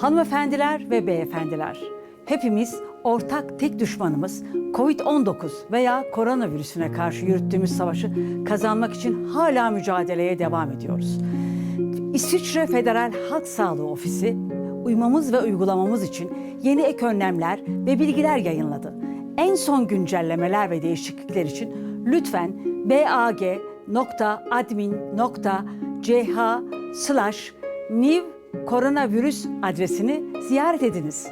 Hanımefendiler ve beyefendiler, hepimiz ortak tek düşmanımız COVID-19 veya koronavirüsüne karşı yürüttüğümüz savaşı kazanmak için hala mücadeleye devam ediyoruz. İsviçre Federal Halk Sağlığı Ofisi uymamız ve uygulamamız için yeni ek önlemler ve bilgiler yayınladı. En son güncellemeler ve değişiklikler için lütfen bag.admin.ch slash new koronavirüs adresini ziyaret ediniz.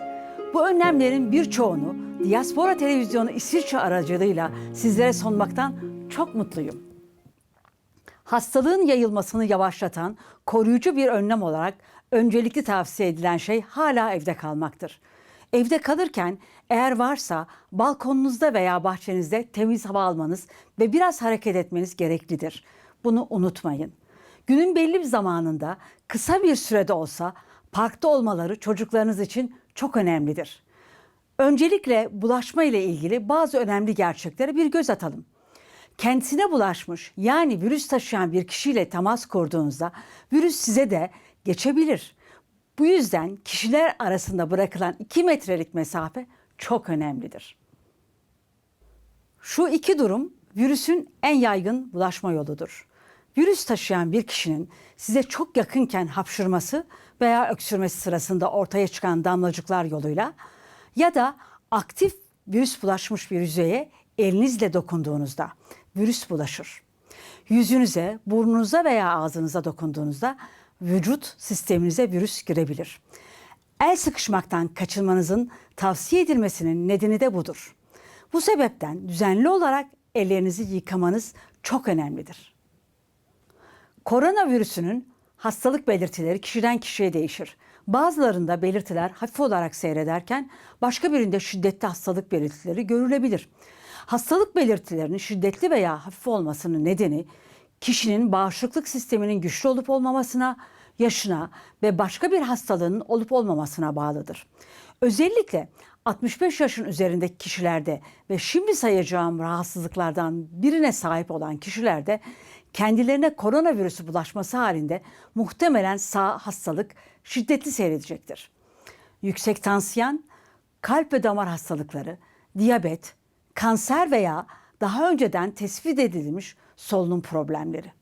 Bu önlemlerin birçoğunu Diaspora Televizyonu İsviçre aracılığıyla sizlere sunmaktan çok mutluyum. Hastalığın yayılmasını yavaşlatan koruyucu bir önlem olarak öncelikli tavsiye edilen şey hala evde kalmaktır. Evde kalırken eğer varsa balkonunuzda veya bahçenizde temiz hava almanız ve biraz hareket etmeniz gereklidir. Bunu unutmayın. Günün belli bir zamanında kısa bir sürede olsa parkta olmaları çocuklarınız için çok önemlidir. Öncelikle bulaşma ile ilgili bazı önemli gerçeklere bir göz atalım. Kendisine bulaşmış yani virüs taşıyan bir kişiyle temas kurduğunuzda virüs size de geçebilir. Bu yüzden kişiler arasında bırakılan 2 metrelik mesafe çok önemlidir. Şu iki durum virüsün en yaygın bulaşma yoludur. Virüs taşıyan bir kişinin size çok yakınken hapşırması veya öksürmesi sırasında ortaya çıkan damlacıklar yoluyla ya da aktif virüs bulaşmış bir yüzeye elinizle dokunduğunuzda virüs bulaşır. Yüzünüze, burnunuza veya ağzınıza dokunduğunuzda vücut sisteminize virüs girebilir. El sıkışmaktan kaçınmanızın tavsiye edilmesinin nedeni de budur. Bu sebepten düzenli olarak ellerinizi yıkamanız çok önemlidir. Koronavirüsünün hastalık belirtileri kişiden kişiye değişir. Bazılarında belirtiler hafif olarak seyrederken başka birinde şiddetli hastalık belirtileri görülebilir. Hastalık belirtilerinin şiddetli veya hafif olmasının nedeni kişinin bağışıklık sisteminin güçlü olup olmamasına, yaşına ve başka bir hastalığının olup olmamasına bağlıdır. Özellikle 65 yaşın üzerindeki kişilerde ve şimdi sayacağım rahatsızlıklardan birine sahip olan kişilerde kendilerine koronavirüsü bulaşması halinde muhtemelen sağ hastalık şiddetli seyredecektir. Yüksek tansiyon, kalp ve damar hastalıkları, diyabet, kanser veya daha önceden tespit edilmiş solunum problemleri.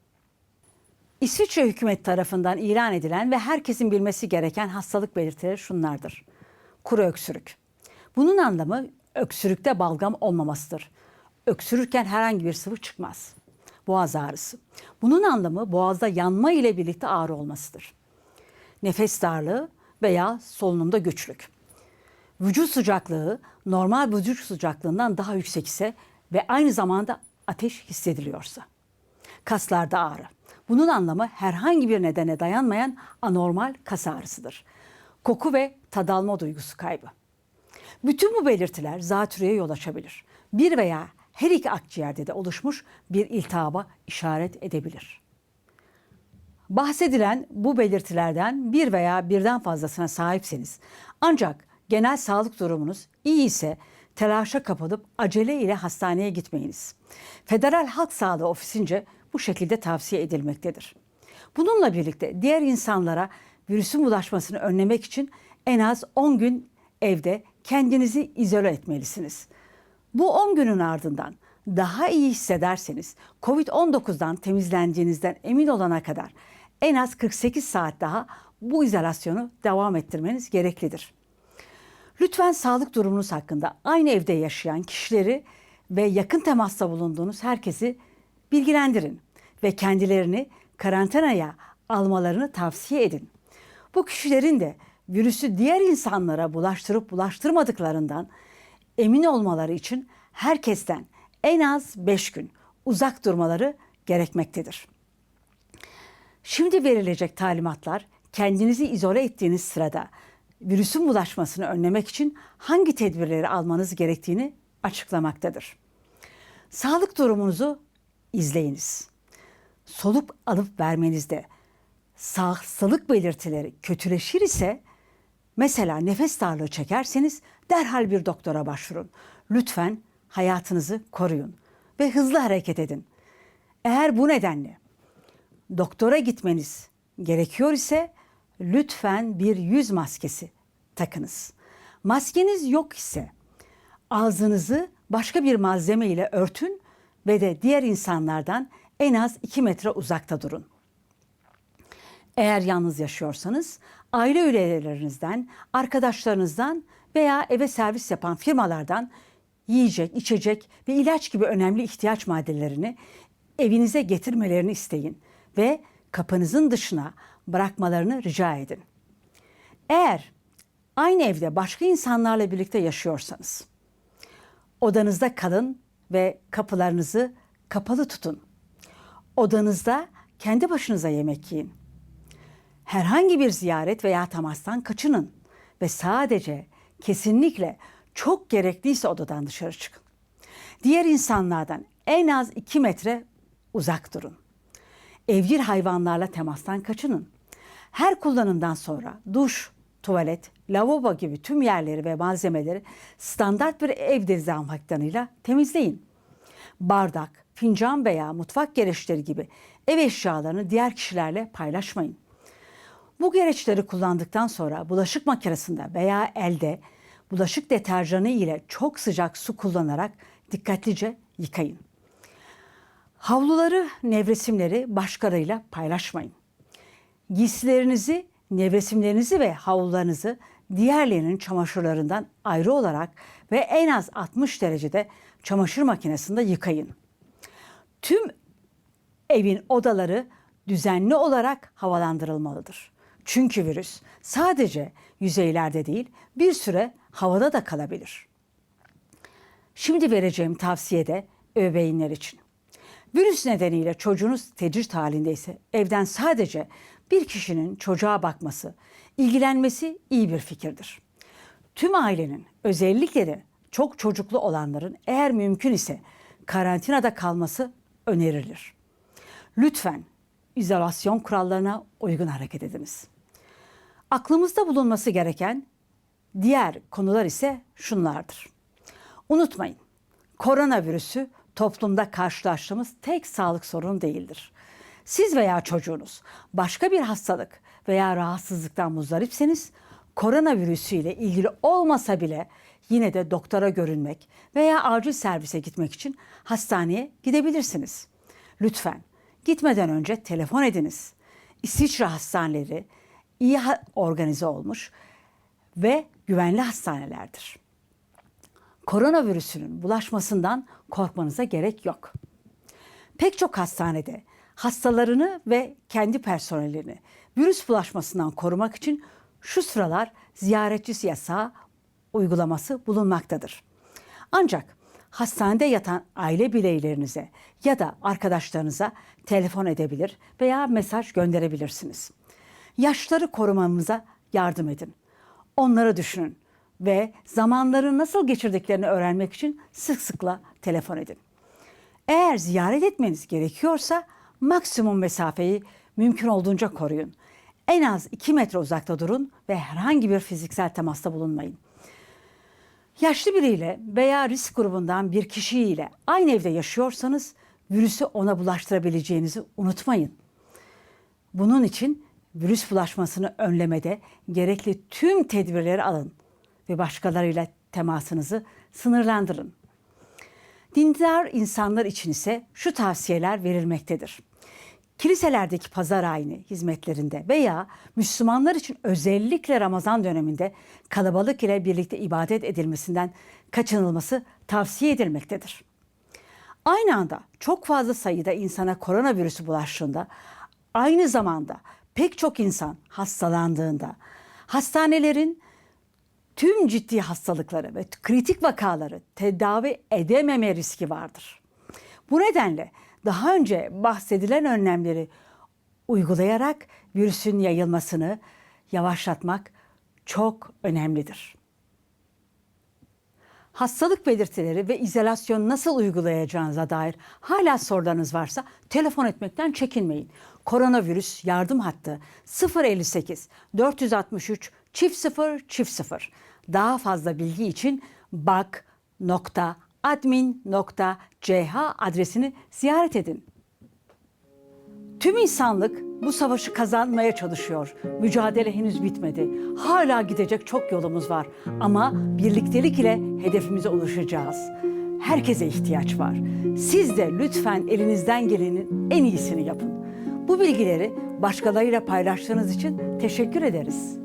İsviçre hükümet tarafından ilan edilen ve herkesin bilmesi gereken hastalık belirtileri şunlardır. Kuru öksürük. Bunun anlamı öksürükte balgam olmamasıdır. Öksürürken herhangi bir sıvı çıkmaz. Boğaz ağrısı. Bunun anlamı boğazda yanma ile birlikte ağrı olmasıdır. Nefes darlığı veya solunumda güçlük. Vücut sıcaklığı normal vücut sıcaklığından daha yüksek ise ve aynı zamanda ateş hissediliyorsa. Kaslarda ağrı. Bunun anlamı herhangi bir nedene dayanmayan anormal kas ağrısıdır. Koku ve tad alma duygusu kaybı. Bütün bu belirtiler zatürreye yol açabilir. Bir veya her iki akciğerde de oluşmuş bir iltihaba işaret edebilir. Bahsedilen bu belirtilerden bir veya birden fazlasına sahipseniz ancak genel sağlık durumunuz iyi ise telaşa kapılıp acele ile hastaneye gitmeyiniz. Federal Halk Sağlığı Ofisince bu şekilde tavsiye edilmektedir. Bununla birlikte diğer insanlara virüsün bulaşmasını önlemek için en az 10 gün evde kendinizi izole etmelisiniz. Bu 10 günün ardından daha iyi hissederseniz COVID-19'dan temizlendiğinizden emin olana kadar en az 48 saat daha bu izolasyonu devam ettirmeniz gereklidir. Lütfen sağlık durumunuz hakkında aynı evde yaşayan kişileri ve yakın temasta bulunduğunuz herkesi bilgilendirin ve kendilerini karantinaya almalarını tavsiye edin. Bu kişilerin de virüsü diğer insanlara bulaştırıp bulaştırmadıklarından emin olmaları için herkesten en az 5 gün uzak durmaları gerekmektedir. Şimdi verilecek talimatlar kendinizi izole ettiğiniz sırada virüsün bulaşmasını önlemek için hangi tedbirleri almanız gerektiğini açıklamaktadır. Sağlık durumunuzu izleyiniz. Soluk alıp vermenizde hastalık belirtileri kötüleşir ise mesela nefes darlığı çekerseniz derhal bir doktora başvurun. Lütfen hayatınızı koruyun ve hızlı hareket edin. Eğer bu nedenle doktora gitmeniz gerekiyor ise lütfen bir yüz maskesi takınız. Maskeniz yok ise ağzınızı başka bir malzeme ile örtün ve de diğer insanlardan en az 2 metre uzakta durun. Eğer yalnız yaşıyorsanız aile üyelerinizden, arkadaşlarınızdan veya eve servis yapan firmalardan yiyecek, içecek ve ilaç gibi önemli ihtiyaç maddelerini evinize getirmelerini isteyin ve kapınızın dışına bırakmalarını rica edin. Eğer aynı evde başka insanlarla birlikte yaşıyorsanız odanızda kalın ve kapılarınızı kapalı tutun. Odanızda kendi başınıza yemek yiyin. Herhangi bir ziyaret veya temastan kaçının ve sadece kesinlikle çok gerekliyse odadan dışarı çıkın. Diğer insanlardan en az 2 metre uzak durun. Evcil hayvanlarla temastan kaçının. Her kullanımdan sonra duş, tuvalet, lavabo gibi tüm yerleri ve malzemeleri standart bir ev dezenfektanıyla temizleyin. Bardak, fincan veya mutfak gereçleri gibi ev eşyalarını diğer kişilerle paylaşmayın. Bu gereçleri kullandıktan sonra bulaşık makinesinde veya elde bulaşık deterjanı ile çok sıcak su kullanarak dikkatlice yıkayın. Havluları, nevresimleri başkalarıyla paylaşmayın. Giysilerinizi, nevresimlerinizi ve havlularınızı diğerlerinin çamaşırlarından ayrı olarak ve en az 60 derecede çamaşır makinesinde yıkayın. Tüm evin odaları düzenli olarak havalandırılmalıdır. Çünkü virüs sadece yüzeylerde değil bir süre havada da kalabilir. Şimdi vereceğim tavsiye de ebeveynler için. Virüs nedeniyle çocuğunuz tecrit halindeyse evden sadece bir kişinin çocuğa bakması, ilgilenmesi iyi bir fikirdir. Tüm ailenin özellikle de çok çocuklu olanların eğer mümkün ise karantinada kalması önerilir. Lütfen izolasyon kurallarına uygun hareket ediniz. Aklımızda bulunması gereken diğer konular ise şunlardır. Unutmayın, koronavirüsü toplumda karşılaştığımız tek sağlık sorunu değildir. Siz veya çocuğunuz başka bir hastalık veya rahatsızlıktan muzdaripseniz koronavirüsü ile ilgili olmasa bile yine de doktora görünmek veya acil servise gitmek için hastaneye gidebilirsiniz. Lütfen gitmeden önce telefon ediniz. İsviçre hastaneleri iyi organize olmuş ve güvenli hastanelerdir. Koronavirüsünün bulaşmasından korkmanıza gerek yok. Pek çok hastanede hastalarını ve kendi personelini virüs bulaşmasından korumak için şu sıralar ziyaretçi yasağı uygulaması bulunmaktadır. Ancak hastanede yatan aile bireylerinize ya da arkadaşlarınıza telefon edebilir veya mesaj gönderebilirsiniz. Yaşları korumamıza yardım edin. Onları düşünün ve zamanları nasıl geçirdiklerini öğrenmek için sık sıkla telefon edin. Eğer ziyaret etmeniz gerekiyorsa maksimum mesafeyi mümkün olduğunca koruyun. En az 2 metre uzakta durun ve herhangi bir fiziksel temasta bulunmayın. Yaşlı biriyle veya risk grubundan bir kişiyle aynı evde yaşıyorsanız virüsü ona bulaştırabileceğinizi unutmayın. Bunun için virüs bulaşmasını önlemede gerekli tüm tedbirleri alın ve başkalarıyla temasınızı sınırlandırın. Dindar insanlar için ise şu tavsiyeler verilmektedir. Kiliselerdeki pazar ayini hizmetlerinde veya Müslümanlar için özellikle Ramazan döneminde kalabalık ile birlikte ibadet edilmesinden kaçınılması tavsiye edilmektedir. Aynı anda çok fazla sayıda insana koronavirüsü bulaştığında aynı zamanda pek çok insan hastalandığında hastanelerin tüm ciddi hastalıkları ve kritik vakaları tedavi edememe riski vardır. Bu nedenle daha önce bahsedilen önlemleri uygulayarak virüsün yayılmasını yavaşlatmak çok önemlidir. Hastalık belirtileri ve izolasyon nasıl uygulayacağınıza dair hala sorularınız varsa telefon etmekten çekinmeyin. Koronavirüs yardım hattı 058 463 çift 0 çift 0. Daha fazla bilgi için bak.admin.ch adresini ziyaret edin. Tüm insanlık bu savaşı kazanmaya çalışıyor. Mücadele henüz bitmedi. Hala gidecek çok yolumuz var. Ama birliktelik ile hedefimize ulaşacağız. Herkese ihtiyaç var. Siz de lütfen elinizden gelenin en iyisini yapın. Bu bilgileri başkalarıyla paylaştığınız için teşekkür ederiz.